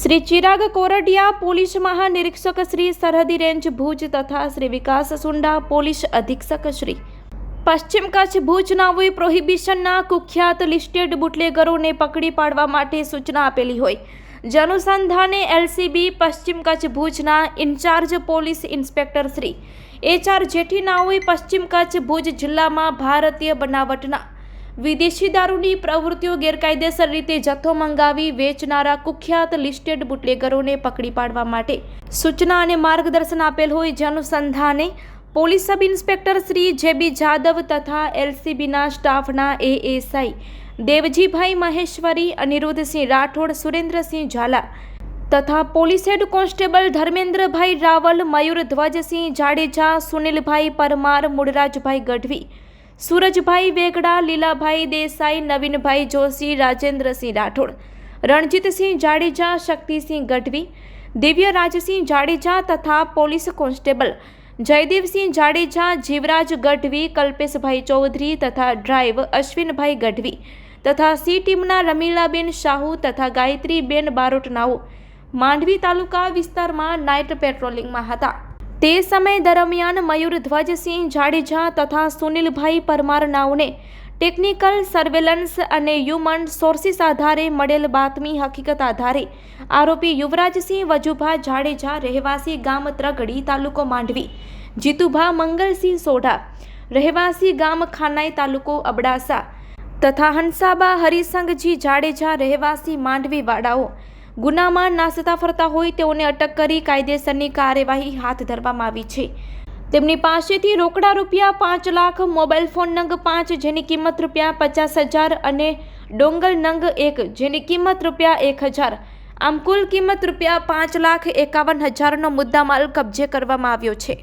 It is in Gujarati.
શ્રી ચિરાગ કોરડિયા પોલીસ મહાનિરીક્ષક શ્રી સરહદી રેન્જ ભુજ તથા શ્રી વિકાસ સુંડા પોલીસ અધિક્ષક શ્રી. પશ્ચિમ કચ્છ ભુજ નાઓએ પ્રોહિબિશનના કુખ્યાત લિસ્ટેડ બુટલેગરોને પકડી પાડવા માટે સૂચના આપેલી હોય. જનુસંધાને એલસીબી પશ્ચિમ કચ્છ ભુજના in charge police inspector Shri. H R Jethi નાઓએ પશ્ચિમ કચ્છ ભુજ જિલ્લામાં ભારતીય બનાવટના વિદેશી દારૂની પ્રવૃત્તિઓ ગેરકાયદેસર રીતે જથ્થો મંગાવી વેચનારા કુખ્યાત લિસ્ટેડ બુટલેગરોને પકડી પાડવા માટે સૂચના અને માર્ગદર્શન આપેલ હોય જે અનુસંધાને police sub inspector Shri JB Jadav તથા એલસીબીના સ્ટાફના એએસઆઈ દેવજીભાઈ મહેશ્વરી, અનિરુદ્ધસિંહ રાઠોડ, સુરેન્દ્રસિંહ ઝાલા તથા police head constable Dharmendrabhai Raval Mayurdhwajsinh Jadeja, Sunilbhai Parmar Mulrajbhai Gadhvi Surajbhai Vegada, Lilabhai Desai, Navinbhai Joshi, Rajendrasinh Rathod, Ranjitsinh Jadeja, Shaktisinh Gadhvi દિવ્ય રાજસિંહ જાડેજા તથા પોલીસ કોન્સ્ટેબલ જયદેવસિંહ જાડેજા, જીવરાજ ગઢવી, કલ્પેશભાઈ ચૌધરી તથા ડ્રાઈવ અશ્વિનભાઈ ગઢવી તથા સી ટીમના રમીલાબેન શાહુ તથા ગાયત્રીબેન બારોટનાઓ માંડવી તાલુકા વિસ્તારમાં નાઇટ પેટ્રોલિંગમાં હતા. તે સમય દરમિયાન મયુર ધ્વજસિંહ જાડેજા તથા સુનિલભાઈ પરમાર નાઓને ટેકનિકલ સર્વેલન્સ અને હ્યુમન સોર્સિસ આધારે મળેલ બાતમી હકીકત આધારે આરોપી યુવરાજસિંહ વજુભા જાડેજા રહેવાસી ગામ ત્રગડી તાલુકો માંડવી, જીતુભા મંગલસિંહ સોઢા, રહેવાસી ગામ ખાનાઈ તાલુકો અબડાસા તથા હંસાબા હરિસંગજી જાડેજા રહેવાસી માંડવી વાડાઓ ગુનામાં નાસતા ફરતા હોય તેઓને અટક કરી કાયદેસરની કાર્યવાહી હાથ ધરવામાં આવી છે. તેમની પાસેથી રોકડા રૂપિયા પાંચ લાખ, મોબાઈલ ફોન નંગ પાંચ જેની કિંમત રૂપિયા પચાસ હજાર અને ડોંગલ નંગ એક જેની કિંમત રૂપિયા એક હજાર. આમ કુલ કિંમત રૂપિયા પાંચ લાખ એકાવન હજારનો મુદ્દામાલ કબજે કરવામાં આવ્યો છે.